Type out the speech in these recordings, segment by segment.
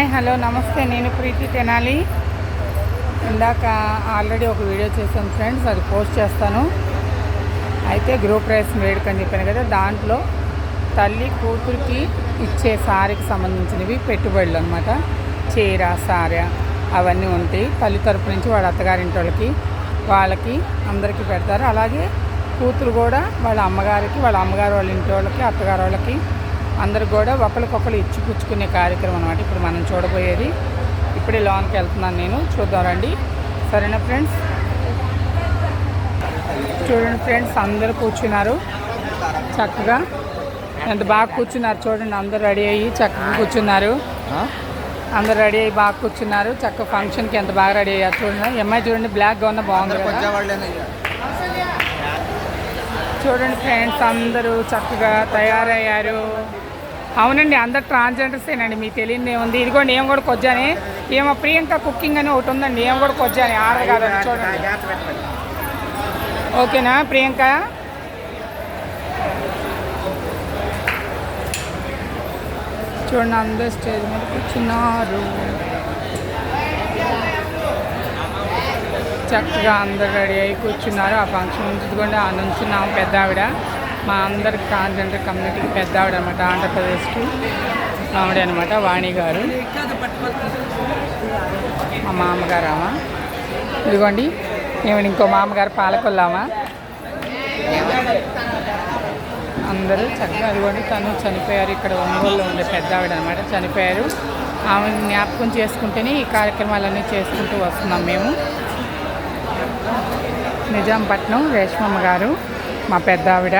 Hi hello నమస్తే. నేను ప్రీతి తెనాలి. ఇందాక ఆల్రెడీ ఒక వీడియో చేశాను ఫ్రెండ్స్ అది పోస్ట్ చేస్తాను. అయితే గ్రూప్ రైస్ వేడుక అని చెప్పాను కదా దాంట్లో తల్లి కూతురికి ఇచ్చే సారీకి సంబంధించినవి పెట్టుబడులు అనమాట చీర సారె అవన్నీ ఉంటాయి. తల్లి తరపు నుంచి వాళ్ళ అత్తగారింటి వాళ్ళకి వాళ్ళకి అందరికీ పెడతారు. అలాగే కూతురు కూడా వాళ్ళ అమ్మగారికి వాళ్ళ అమ్మగారు వాళ్ళ ఇంటి వాళ్ళకి అత్తగారు వాళ్ళకి అందరికి కూడా ఒకరికొకరు ఇచ్చి పుచ్చుకునే కార్యక్రమం అనమాట ఇప్పుడు మనం చూడబోయేది ఇప్పుడే లోన్కి వెళ్తున్నాను నేను. చూద్దాం రండి. సరేనా ఫ్రెండ్స్? చూడండి ఫ్రెండ్స్ అందరూ కూర్చున్నారు. చక్కగా. ఎంత బాగా కూర్చున్నారు చూడండి అందరూ రెడీ అయ్యి చక్కగా కూర్చున్నారు. అందరూ రెడీ అయ్యి బాగా కూర్చున్నారు. చక్కగా ఫంక్షన్కి ఎంత బాగా రెడీ అయ్యారు చూడండి. అమ్మాయి చూడండి బ్లాక్గా ఉన్న బాగుంది చూడండి ఫ్రెండ్స్ అందరూ చక్కగా తయారయ్యారు. అవునండి అందరు ట్రాన్స్జెండర్సేనండి మీకు తెలియదు ఏముంది ఇదిగోండి ఏం కూడా కొజ్జాని. ఏమో ప్రియాంక కుకింగ్ అని ఒకటి ఉందండి ఏం కూడా కొజ్జాని ఆర్డర్ కాదండి చూడండి. ఓకేనా ప్రియాంక? చూడండి అందరు స్టేజ్ మీద కూర్చున్నారు. చక్కగా అందరు రెడీ అయి కూర్చున్నారు. ఆ ఫంక్షన్ ఉంచుకోండి ఆ నుంచున్నాము పెద్ద ఆవిడ. మా అందరి ట్రాన్స్జెండర్ కమ్యూనిటీకి పెద్ద ఆవిడ అనమాట ఆంధ్రప్రదేశ్కి ఆవిడ అనమాట వాణి గారు. మా మామగారు ఆమె ఇదిగోండి ఏమైనా ఇంకో మామగారు పాలకొల్లామా? అందరూ చక్కగా అదిగోండి తను చనిపోయారు ఇక్కడ ఒంగోలులో ఉండే పెద్ద ఆవిడ అనమాట చనిపోయారు. ఆమె జ్ఞాపకం చేసుకుంటేనే ఈ కార్యక్రమాలన్నీ చేసుకుంటూ వస్తున్నాం మేము. నిజాంపట్నం రేష్మమ్మ గారు మా పెద్ద ఆవిడ.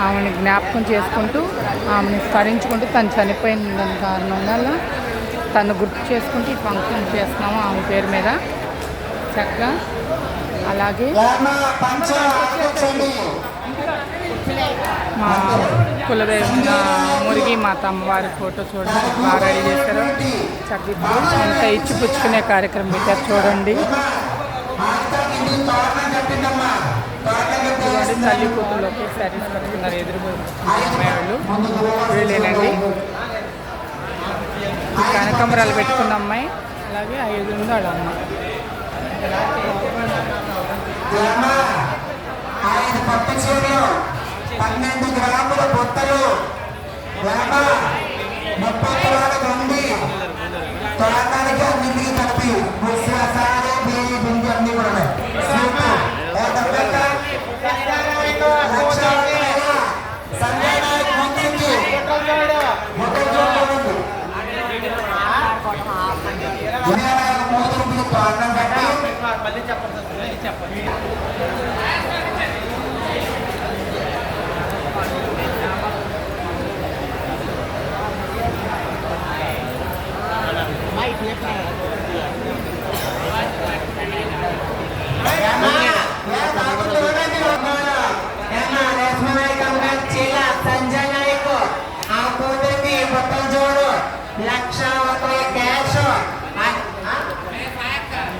ఆమెని జ్ఞాపకం చేసుకుంటూ ఆమెని స్మరించుకుంటూ తను చనిపోయిన దాని కారణం వల్ల తను గుర్తు చేసుకుంటూ ఈ ఫంక్షన్ చేస్తున్నాము ఆమె పేరు మీద. చక్కగా. అలాగే మా కులదైవంగా మురిగి మాత అమ్మవారి ఫోటో చూడండి బాగా రెడీ చేశారు. చక్కగా అంతా ఇచ్చి పుచ్చుకునే కార్యక్రమం పెట్టారు చూడండి. తల్లి కూతురు ఒకే శారీస్ కట్టుకున్నారు ఎదురు అమ్మాయి వాళ్ళు వీళ్ళేనండి ఈ కనకమరాలు పెట్టుకున్న అమ్మాయి అలాగే ఆ ఎదురుంది వాళ్ళ అమ్మ ఆయన కొత్త చీరలు పన్నెండు గ్రాముల బుట్టలు ముప్పై గ్రాముల గండి తోటానికి అన్నింటికి కలిపి ముసాసాలు బియ్యి బింది అన్ని కూడా ఉన్నాయి. స్వీటు, ఒక పెట్ట, లక్ష రూపాయల సంజయ్ నాయక్ కూతురికి ముప్పై కిలోలు ఉంది. వినయ్ నాయక్ కూతురికి తోరణం కట్టి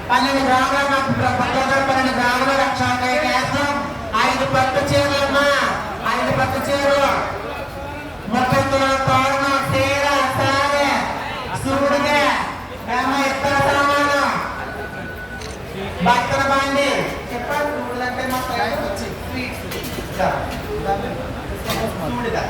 పన్నెండు గ్రాముల పన్నెండు గ్రాముల లక్ష గ్యాస్ ఐదు పట్టు చీరలమ్మా ఐదు పట్టు చీరలు. ముప్పై తులాల తోరణం చీర సారే సూడుగా ఏమ ఇతర సామాను. భక్తుల బాండి. చెప్పాలి సూడులంటే మా సైడ్ వచ్చి? సూడిగా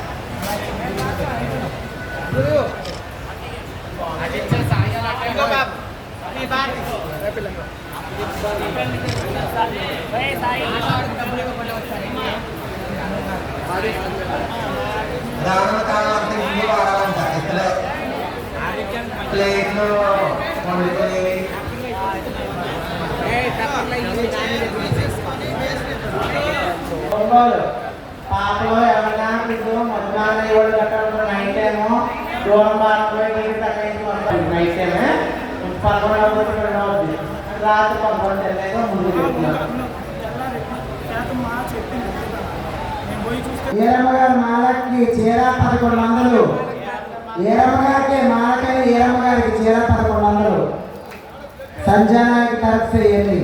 రావణ కాలం ఇల్లు వాడాలంట ప్లేట్లు పాపలో ఏమన్నా ఇప్పుడు మధ్యాహ్నం ఏడు నైట్ ఏమో దూరం భాగంలో నీరు నైట్ ఏమే పదకొండు రాత్రి పదకొండు ముందు ఈరమ్మ గారి మాలకి చీర పదకొండు వందలు. ఈరమ్మ గారికి మాలకై ఈరమ్మ గారికి చీర పదకొండు వందలు. సంజయ్ తరఫు చేయండి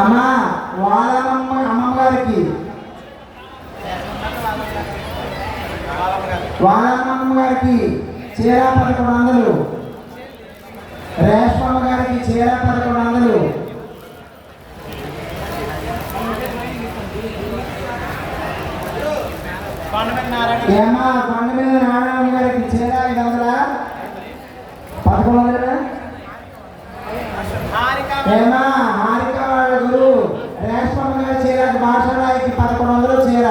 అమ్మా వాళ్ళమ్మ అమ్మమ్మ గారికి వాళ్ళమ్మ గారికి చీర పదకొండు వందలు. రేష్మమ్మ గారికి చీర పదకొండు వందలు. ఏమా కొండ మీద నారాయణ గారికి చీర ఐదు వందలా పదకొండు వందలా ఏమా హారిక వాళ్ళ గురు రేష్మమ్మ గారి చీర భాషరాయికి పదకొండు వందలు చీర.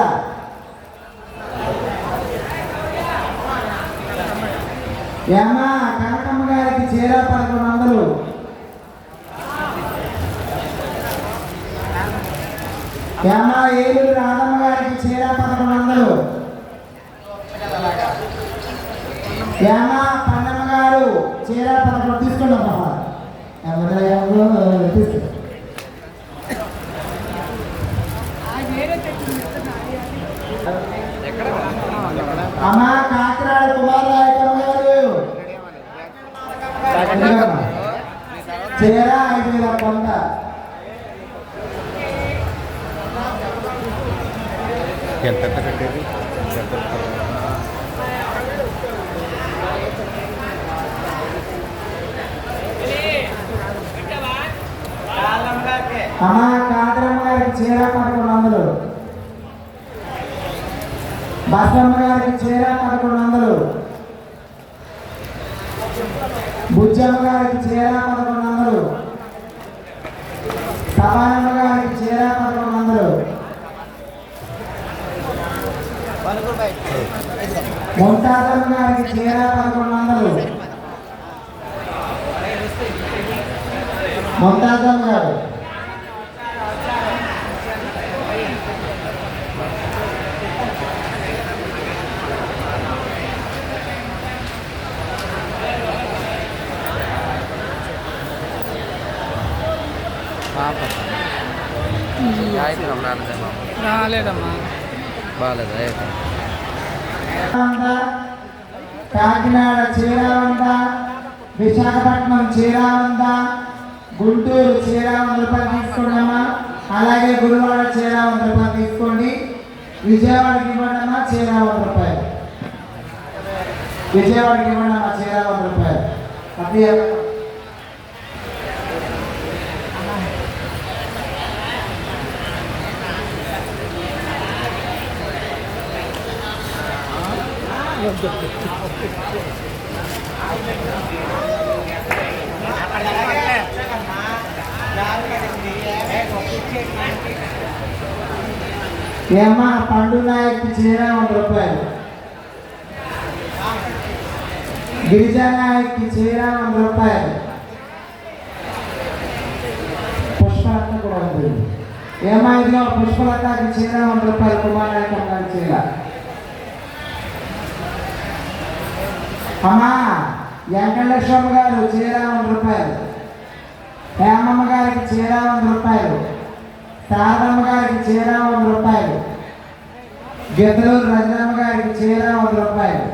ఏమా కనకమ్మ గారికి చీర పదకొండు వందలు ఏమా ఏలూరు రాధమ్మ గారికి చీర పదకొండు వందలు ఏమా పన్నమ్మ గారు చీర పదకొండు తీసుకున్నాం అమ్మా. అమ్మా కాకినాడ కుమార్ నాయకమ్మ గారు. చీర ఐదు వేల కొంత ఎంత కట్టేది? అమ్మా కాదరమ్మ గారికి చీర పదకొండు వందలు. బసమ్మ గారికి చీర పదకొండు వందలు. బుజ్జమ్మ గారికి చీర పదకొండు వందలు. సమానమ్మ గారికి చీర పదకొండు వందలు. ముంతాజమ్మ గారికి చీర పదకొండు వందలు. ముంతాజమ్మ గారు రాలేదమ్మా. బాగాలేదా? చీరావంద, కాకినాడ చీరావంద విశాఖపట్నం చీరావంద గుంటూరు చీరావంద రూపాయలు తీసుకోండమ్మా అలాగే గురువాడ రూపాయలు తీసుకోండి. విజయవాడకి ఇవ్వండమ్మా చీరావంద రూపాయలు. విజయవాడకి ఇవ్వండమ్మా చీరావంద రూపాయలు. అది ఏమా పండు నాయకు చీర వంద రూపాయలు. గిరిజా నాయక్ చీర వంద రూపాయలు. పుష్పలత కూడా ఉంది. ఏమా ఇదిగో పుష్పలతకి చీర వంద రూపాయలు కుమార్ నాయక్ గారి చీర. అమ్మా వెంకటలక్ష్మమ్మ గారు చీర వంద రూపాయలు. హేమమ్మ గారికి చీర వంద రూపాయలు. శారదమ్మ గారికి చీర వంద రూపాయలు. గిద్దలూరు రజనమ్మ గారికి చీర వంద రూపాయలు.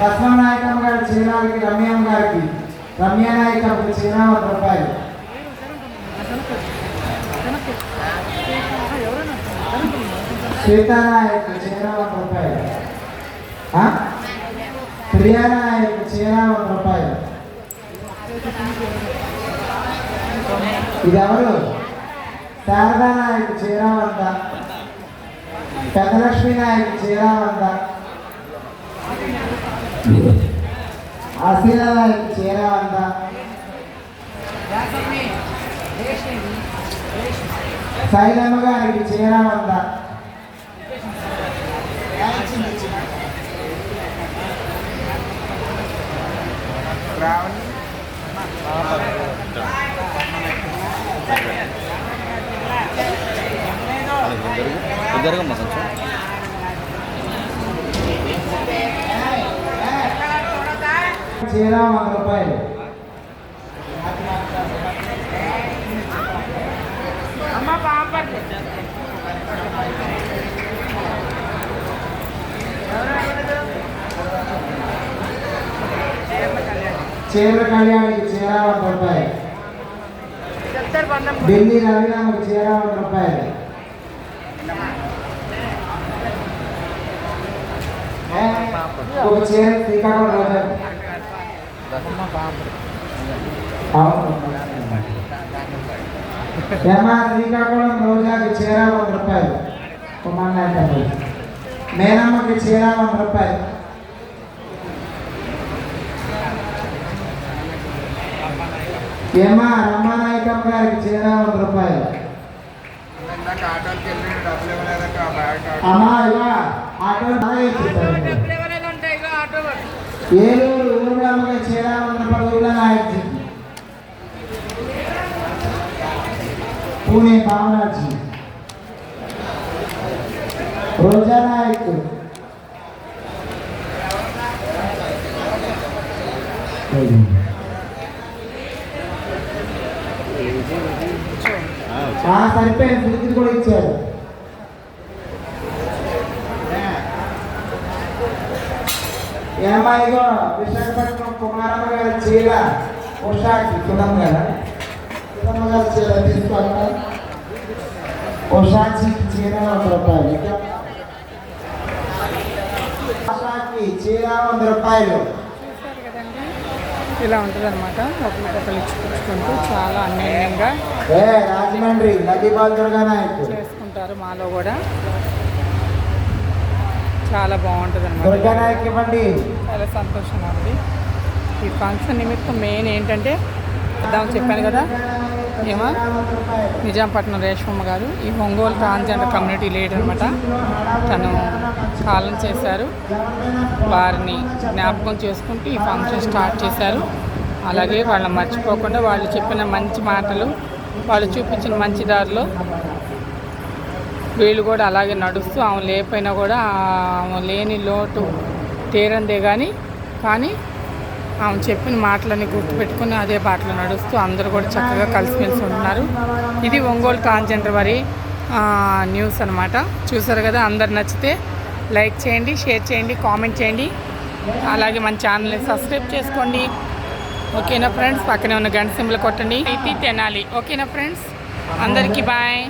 బస్మ గారి చీరాలకి రమ్యమ్మ గారికి రమ్య చిరునామ రూపాయలు. సీతానాయక్ చిరునామ రూపాయలు. ఆ? ప్రియానాయక్ చీర రూపాయలు. ఇది ఎవరు శారదా నాయక్ పెద్దలక్ష్మి నాయక్ చీర వంద ఆశీల నాయక్ శైలమ్మ గారికి చీర వంద జరగమ్మా చీర వంద రూపాయలు చీర కళ్యాణికి చీర వంద రూపాయలు ఢిల్లీ రవిరామకి చీర వంద రూపాయలు ఏ? ఒక చీర శ్రీకాకుళం రోజా అవును. ఏమా శ్రీకాకుళం రోజాకి చీర వంద రూపాయలు. కుమార్ మేనమ్మకి చీర వంద రూపాయలు. ఏమా రమానాయకమ్మ గారికి చీర వంద రూపాయలు. అమ్మా ఇవా ఆటో. ఏలూరు ఊరుగామగా చీర వంద రూపాయలు ఊళ్ళో నాయకు పూణే బామరాజీ రోజా నాయక్ ఆ, సరిపోయింది ఫ్రిడ్జ్ కూడా ఇచ్చారు ఏమాయిగో విశాఖపట్నం కుమారమ్మ గారి చీర ఉషాకి సుధమ్మ గారు సుధమ్మ గారి చీర తీసుకోవాలా ఉషాకి చీర వంద రూపాయలు. ఉషాకి చీర వంద రూపాయలు. ఇలా ఉంటుంది అనమాట ఒకరికొకరు ఇచ్చుకుంటూ చాలా అన్యాయంగా ఏ రాజమండ్రి లడ్డిపాల్ దుర్గా నాయక్ చేసుకుంటారు మాలో కూడా. చాలా బాగుంటుంది అనమాట చాలా సంతోషంగా ఉంది ఈ ఫంక్షన్ నిమిత్తం మెయిన్ ఏంటంటే ఇద్దామని చెప్పాను కదా ఏమా? నిజాంపట్నం రేష్మమ్మ గారు ఈ ఒంగోలు ట్రాన్స్జెండర్ కమ్యూనిటీ లీడర్ అనమాట తను కాలం చేశారు. వారిని జ్ఞాపకం చేసుకుంటూ ఈ ఫంక్షన్ స్టార్ట్ చేశారు. అలాగే వాళ్ళని మర్చిపోకుండా వాళ్ళు చెప్పిన మంచి మాటలు వాళ్ళు చూపించిన మంచి దారిలో వీళ్ళు కూడా అలాగే నడుస్తూ ఆమె లేకపోయినా కూడా ఆమె లేని లోటు తీరందే కానీ కానీ ఆమె చెప్పిన మాటలని గుర్తుపెట్టుకుని అదే బాటలో నడుస్తూ అందరూ కూడా చక్కగా కలిసిమెలిసి ఉంటున్నారు. ఇది ఒంగోలు కాంచెంటర్ వారి న్యూస్ అనమాట చూసారు కదా అందరు నచ్చితే లైక్ చేయండి షేర్ చేయండి కామెంట్ చేయండి. అలాగే మన ఛానల్ని సబ్స్క్రైబ్ చేసుకోండి. ఓకేనా ఫ్రెండ్స్? పక్కనే ఉన్న గంట సింబల్ కొట్టండి. ఇది తినాలి. ఓకేనా ఫ్రెండ్స్? అందరికీ బాయ్.